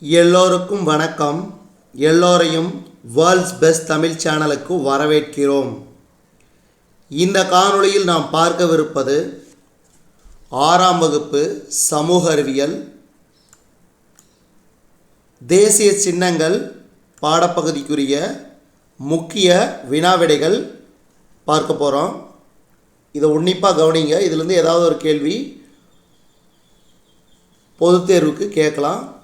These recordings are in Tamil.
எல்லோருக்கும் வணக்கம். எல்லோரையும் வேர்ல்ட்ஸ் பெஸ்ட் தமிழ் சேனலுக்கு வரவேற்கிறோம். இந்த காணொளியில் நாம் பார்க்கவிருப்பது ஆறாம் வகுப்பு சமூக அறிவியல் தேசிய சின்னங்கள் பாடப்பகுதிக்குரிய முக்கிய வினாவிடைகள் பார்க்க போகிறோம் இதை உன்னிப்பாக கவனிங்க. இதுலேருந்து ஏதாவது ஒரு கேள்வி பொதுத்தேர்வுக்கு கேட்கலாம்.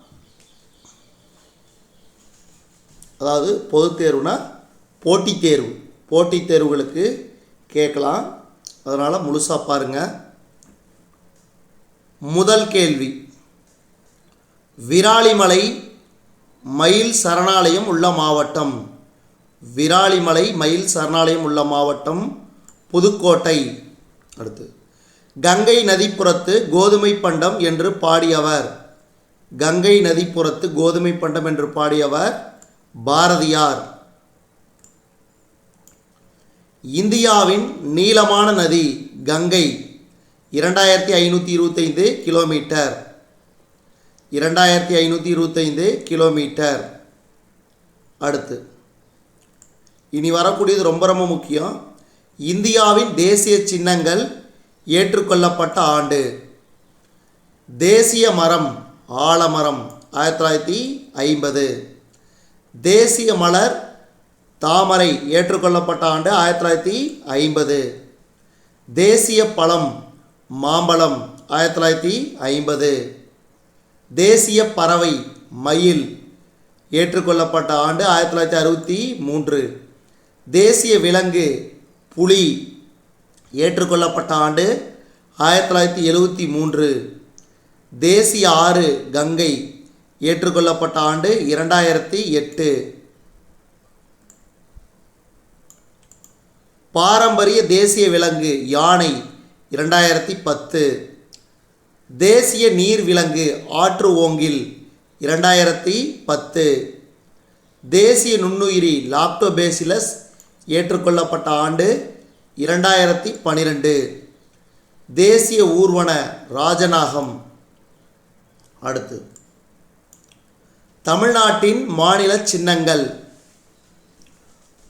அதாவது பொது தேர்வுனா போட்டித் தேர்வு. போட்டித் தேர்வுகளுக்கு கேட்கலாம். அதனால் முழுசாக பாருங்கள் முதல் கேள்வி. விராலிமலை மயில் சரணாலயம் உள்ள மாவட்டம். விராலிமலை மயில் சரணாலயம் உள்ள மாவட்டம் புதுக்கோட்டை. அடுத்து. கங்கை நதிப்புறத்து கோதுமை பண்டம் என்று பாடியவர். கங்கை நதிப்புறத்து கோதுமை பண்டம் என்று பாடியவர் பாரதியார். இந்தியாவின் நீளமான நதி கங்கை இரண்டாயிரத்தி ஐநூற்றி இருபத்தைந்து கிலோமீட்டர். இரண்டாயிரத்தி ஐநூற்றி இருபத்தைந்து கிலோமீட்டர். அடுத்து இனி வரக்கூடியது ரொம்ப ரொம்ப முக்கியம். இந்தியாவின் தேசிய சின்னங்கள் ஏற்றுக்கொள்ளப்பட்ட ஆண்டு. தேசிய மரம் ஆலமரம் ஆயிரத்தி தொள்ளாயிரத்தி ஐம்பது. தேசிய மலர் தாமரை ஏற்றுக்கொள்ளப்பட்ட ஆண்டு ஆயிரத்தி தொள்ளாயிரத்தி ஐம்பது. தேசிய பழம் மாம்பழம் ஆயிரத்தி தொள்ளாயிரத்தி ஐம்பது. தேசிய பறவை மயில் ஏற்றுக்கொள்ளப்பட்ட ஆண்டு ஆயிரத்தி தொள்ளாயிரத்தி அறுபத்தி மூன்று. தேசிய விலங்கு புலி ஏற்றுக்கொள்ளப்பட்ட ஆண்டு ஆயிரத்தி தொள்ளாயிரத்தி எழுபத்தி மூன்று. தேசிய ஆறு கங்கை ஏற்றுக்கொள்ளப்பட்ட ஆண்டு இரண்டாயிரத்தி எட்டு. பாரம்பரிய தேசிய விலங்கு யானை இரண்டாயிரத்தி பத்து. தேசிய நீர் விலங்கு ஆற்று ஓங்கில் இரண்டாயிரத்தி பத்து. தேசிய நுண்ணுயிரி லாக்டோபேசிலஸ் ஏற்றுக்கொள்ளப்பட்ட ஆண்டு இரண்டாயிரத்தி பன்னிரெண்டு தேசிய ஊர்வன ராஜநாகம். அடுத்து. தமிழ்நாட்டின் மாநில சின்னங்கள்.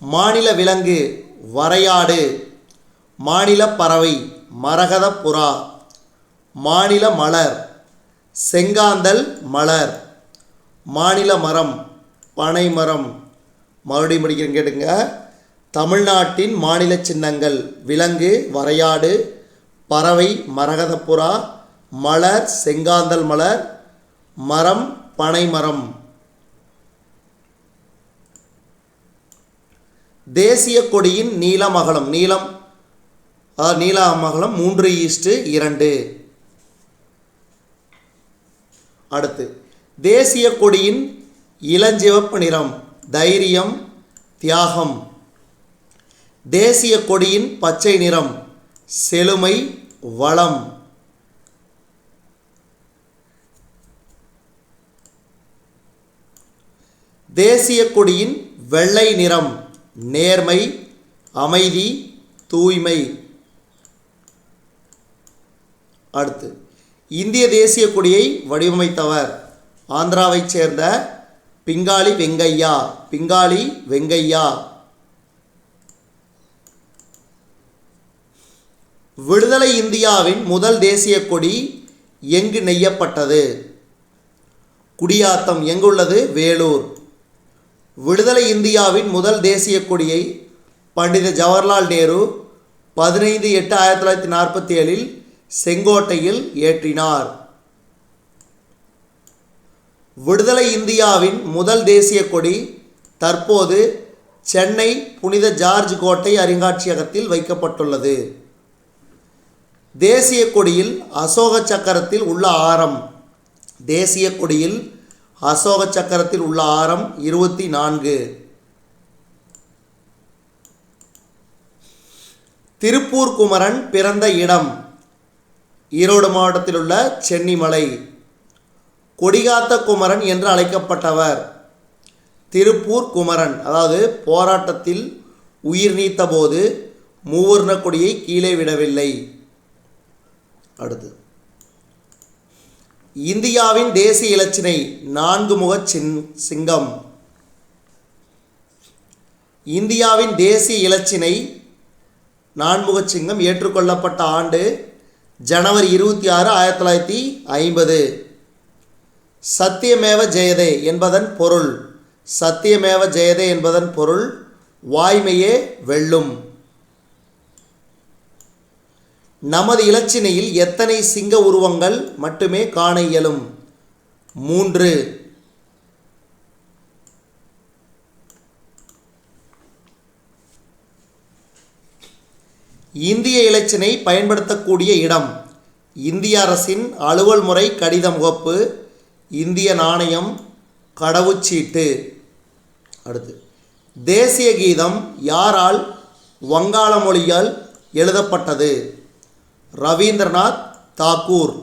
மாநில விலங்கு வரையாடு. மாநில பறவை மரகத புறா. மாநில மலர் செங்காந்தல் மலர். மாநில மரம் பனை மரம். மறுபடியும் முடிக்கிறேன் கேட்டுங்க. தமிழ்நாட்டின் மாநில சின்னங்கள் விலங்கு வரையாடு பறவை மரகதப்புறா மலர் செங்காந்தல் மலர் மரம் பனை தேசிய கொடியின் நீளம் அகலம் நீளம் நீள அகலம் மூன்று ஈஸ்ட்டு இரண்டு. அடுத்து தேசிய கொடியின் இளஞ்சிவப்பு நிறம் தைரியம் தியாகம். தேசிய கொடியின் பச்சை நிறம் செழுமை வளம். தேசிய கொடியின் வெள்ளை நிறம் நேர்மை அமைதி தூய்மை. அடுத்து இந்திய தேசிய கொடியை வடிவமைத்தவர் ஆந்திராவைச் சேர்ந்த பிங்காளி வெங்கையா. பிங்காளி வெங்கையா. விடுதலை இந்தியாவின் முதல் தேசிய கொடி எங்கு நெய்யப்பட்டது? குடியாத்தம் எங்குள்ளது? வேலூர். விடுதலை இந்தியாவின் முதல் தேசிய கொடியை பண்டித ஜவஹர்லால் நேரு பதினைந்து எட்டு ஆயிரத்தி தொள்ளாயிரத்தி நாற்பத்தி ஏழில் செங்கோட்டையில் ஏற்றினார். விடுதலை இந்தியாவின் முதல் தேசிய கொடி தற்போது சென்னை புனித ஜார்ஜ் கோட்டை அருங்காட்சியகத்தில் வைக்கப்பட்டுள்ளது. தேசிய கொடியில் அசோக சக்கரத்தில் உள்ள ஆரம் தேசிய கொடியில் அசோக சக்கரத்தில் உள்ள ஆரம் இருபத்தி நான்கு. திருப்பூர் குமரன் பிறந்த இடம் ஈரோடு மாவட்டத்தில் உள்ள சென்னிமலை. கொடிகாத்த குமரன் என்று அழைக்கப்பட்டவர். திருப்பூர் குமரன் அதாவது போராட்டத்தில் உயிர் நீத்தபோது மூவர்ண கொடியை கீழே விடவில்லை. அடுத்து. இந்தியாவின் தேசிய இலச்சினை நான்கு முக சின் சிங்கம். இந்தியாவின் தேசிய இலச்சினை நான்முக சிங்கம் ஏற்றுக்கொள்ளப்பட்ட ஆண்டு ஜனவரி இருபத்தி ஆறு ஆயிரத்தி தொள்ளாயிரத்தி ஐம்பது. சத்தியமேவ ஜெயதே என்பதன் பொருள். சத்தியமேவ ஜெயதே என்பதன் பொருள் வாய்மையே வெல்லும். நமது இலச்சினையில் எத்தனை சிங்க உருவங்கள் மட்டுமே காண இயலும்? மூன்று. இந்திய இலச்சினை பயன்படுத்தக்கூடிய இடம். இந்திய அரசின் அலுவல் முறை கடித முகப்பு இந்திய நாணயம் கடவுச்சீட்டு. அடுத்து. தேசிய கீதம் யாரால் வங்காள மொழியால் எழுதப்பட்டது? ரவீந்திரநாத் தாக்கூர்.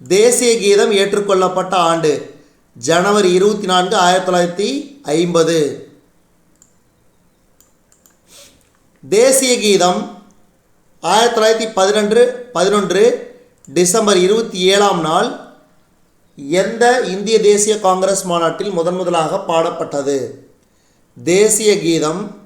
தேசிய கீதம் ஏற்றுக்கொள்ளப்பட்ட ஆண்டு ஜனவரி இருபத்தி நான்கு ஆயிரத்தி தொள்ளாயிரத்தி ஐம்பது. தேசிய கீதம் ஆயிரத்தி தொள்ளாயிரத்தி பதினொன்று பதினொன்று டிசம்பர் இருபத்தி ஏழாம் நாள் எந்த இந்திய தேசிய காங்கிரஸ் மாநாட்டில் முதன் முதலாக பாடப்பட்டது? தேசிய கீதம்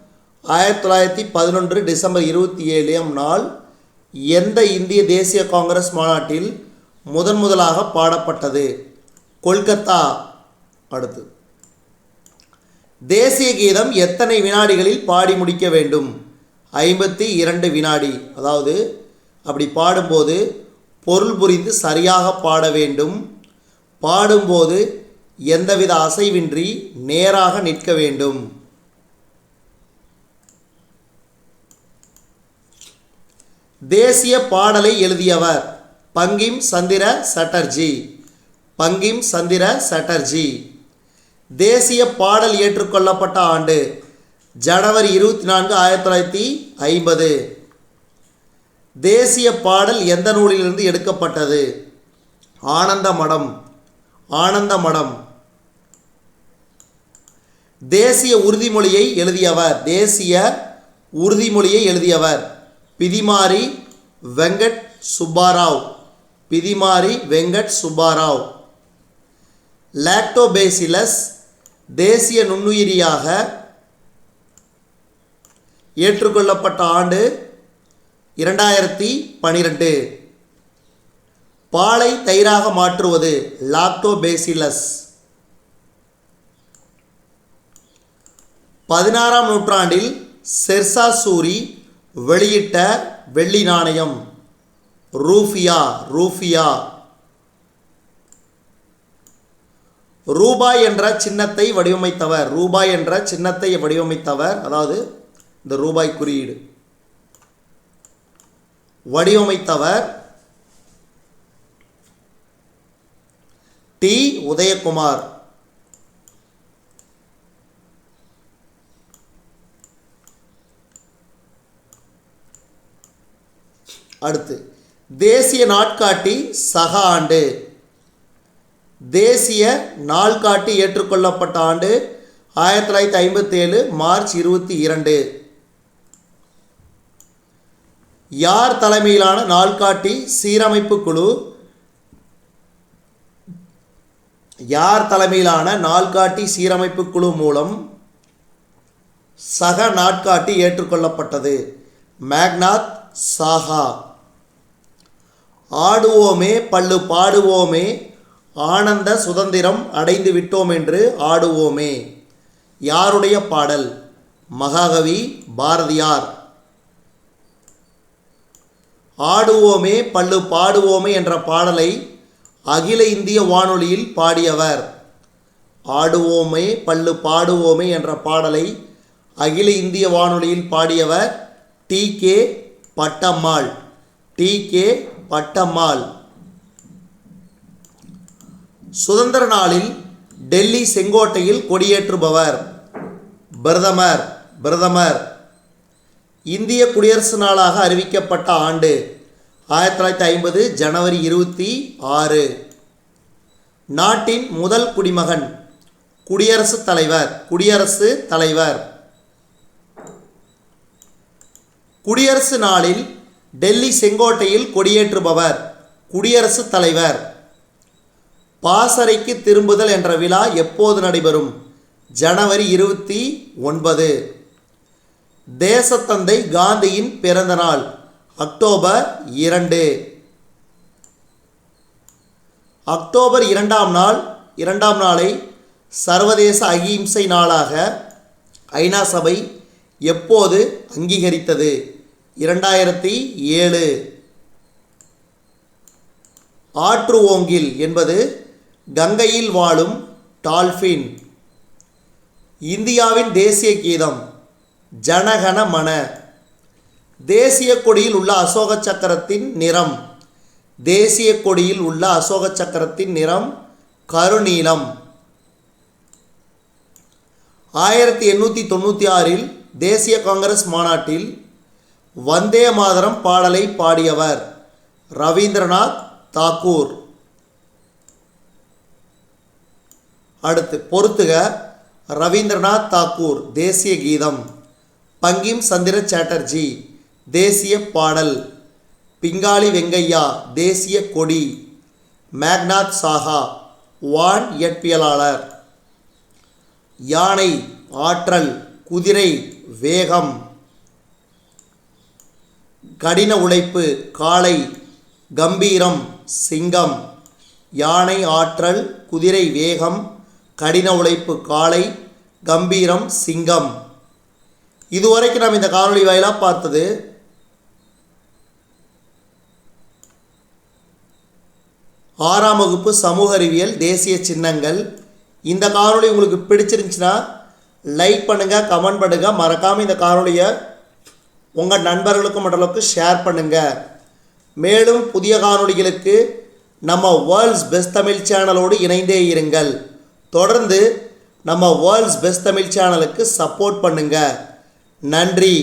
ஆயிரத்தி தொள்ளாயிரத்தி பதினொன்று டிசம்பர் இருபத்தி ஏழாம் நாள் எந்த இந்திய தேசிய காங்கிரஸ் மாநாட்டில் முதன் முதலாக பாடப்பட்டது? கொல்கத்தா. அடுத்து. தேசிய கீதம் எத்தனை வினாடிகளில் பாடி முடிக்க வேண்டும்? ஐம்பத்தி இரண்டு வினாடி. அதாவது அப்படி பாடும்போது பொருள் புரிந்து சரியாக பாட வேண்டும். பாடும்போது எந்தவித அசைவின்றி நேராக நிற்க வேண்டும். தேசிய பாடலை எழுதியவர் பங்கிம் சந்திர சட்டர்ஜி. பங்கிம் சந்திர சட்டர்ஜி. தேசிய பாடல் ஏற்றுக்கொள்ளப்பட்ட ஆண்டு ஜனவரி இருபத்தி நான்கு ஆயிரத்தி தொள்ளாயிரத்தி ஐம்பது. தேசிய பாடல் எந்த நூலிலிருந்து எடுக்கப்பட்டது? ஆனந்த மடம் ஆனந்த மடம் தேசிய உறுதிமொழியை எழுதியவர். தேசிய உறுதிமொழியை எழுதியவர். பிதிமாரி வெங்கட் சுப்பாராவ். பிதிமாரி வெங்கட் சுப்பாராவ். லாக்டோபேசிலஸ் தேசிய நுண்ணுயிரியாக ஏற்றுக்கொள்ளப்பட்ட ஆண்டு இரண்டாயிரத்தி பனிரெண்டு. பாலை தயிராக மாற்றுவது லாக்டோபேசிலஸ். பதினாறாம் நூற்றாண்டில் செர்சா சூரி வெளியிட்ட வெள்ளி நாணயம். ரூஃபியா ரூஃபியா. ரூபாய் என்ற சின்னத்தை வடிவமைத்தவர். ரூபாய் என்ற சின்னத்தை வடிவமைத்தவர். அதாவது இந்த ரூபாய் குறியீடு. வடிவமைத்தவர் டி. உதயகுமார். அடுத்து தேசிய நாட்காட்டி சக ஆண்டு தேசிய நாள்காட்டி ஏற்றுக்கொள்ளப்பட்ட ஆண்டு ஆயிரத்தி தொள்ளாயிரத்தி ஐம்பத்தேழு மார்ச் இருபத்தி இரண்டு. யார் தலைமையிலான நாள்காட்டி சீரமைப்பு குழு? யார் தலைமையிலான நாள்காட்டி சீரமைப்பு குழு மூலம் சக நாட்காட்டி ஏற்றுக்கொள்ளப்பட்டது? மேக்நாத் சாஹா ஆடுவோமே பல்லு பாடுவோமே ஆனந்த சுதந்திரம் அடைந்து விட்டோம் என்று ஆடுவோமே. யாருடைய பாடல்? மகாகவி பாரதியார். ஆடுவோமே பல்லு பாடுவோமே என்ற பாடலை அகில இந்திய வானொலியில் பாடியவர். ஆடுவோமே பல்லு பாடுவோமே என்ற பாடலை அகில இந்திய வானொலியில் பாடியவர் T K Pattammal. T K Pattammal. சுதந்திர நாளில் டெல்லி செங்கோட்டையில் கொடியேற்றுபவர். பிரதமர் பிரதமர். இந்திய குடியரசு நாளாக அறிவிக்கப்பட்ட ஆண்டு ஆயிரத்தி தொள்ளாயிரத்தி ஐம்பது ஜனவரி இருபத்தி ஆறு. நாட்டின் முதல் குடிமகன் குடியரசுத் தலைவர் குடியரசு தலைவர். குடியரசு நாளில் டெல்லி செங்கோட்டையில் கொடியேற்றுபவர் குடியரசுத் தலைவர். பாசறைக்கு திரும்புதல் என்ற விழா எப்போது நடைபெறும்? ஜனவரி இருபத்தி ஒன்பது. தேசத்தந்தை காந்தியின் பிறந்த நாள் அக்டோபர் இரண்டு. அக்டோபர் இரண்டாம் நாள் இரண்டாம் நாளை சர்வதேச அகிம்சை நாளாக ஐநா சபை எப்போது அங்கீகரித்தது? இரண்டாயிரத்தி ஏழு. ஆற்று ஓங்கில் என்பது கங்கையில் வாழும் டால்ஃபின் இந்தியாவின் தேசிய கீதம் ஜனகன மன. தேசிய கொடியில் உள்ள அசோக சக்கரத்தின் நிறம் தேசிய கொடியில் உள்ள அசோக சக்கரத்தின் நிறம் கருநீலம். ஆயிரத்தி எண்ணூற்றி தொண்ணூற்றி ஆறில் தேசிய காங்கிரஸ் மாநாட்டில் வந்தே மாதரம் பாடலை பாடியவர் ரவீந்திரநாத் தாக்கூர். அடுத்து பொறுத்துக ரவீந்திரநாத் தாக்கூர் தேசிய கீதம். பங்கிம் சந்திர சாட்டர்ஜி தேசிய பாடல். பிங்காளி வெங்கையா தேசிய கொடி. மேக்நாத் சாஹா வான் இயற்பியலாளர். யானை ஆற்றல் குதிரை வேகம். கடின உழைப்பு காளை கம்பீரம் சிங்கம் யானை ஆற்றல் குதிரை வேகம் கடின உழைப்பு காளை கம்பீரம் சிங்கம். இதுவரைக்கும் நாம் இந்த காணொளி வாயிலாக பார்த்தது ஆறாம் வகுப்பு சமூக அறிவியல் தேசிய சின்னங்கள். இந்த காணொளி உங்களுக்கு பிடிச்சிருந்துச்சுன்னா லைக் பண்ணுங்கள் கமெண்ட் பண்ணுங்கள் மறக்காமல் இந்த காணொளியை உங்கள் நண்பர்களுக்கும் மற்றளவுக்கு ஷேர் பண்ணுங்கள் மேலும் புதிய காணொளிகளுக்கு நம்ம வேர்ல்ட்ஸ் பெஸ்ட் தமிழ் சேனலோடு இணைந்தே இருங்கள். தொடர்ந்து நம்ம வேர்ல்ட்ஸ் பெஸ்ட் தமிழ் சேனலுக்கு சப்போர்ட் பண்ணுங்கள் நன்றி.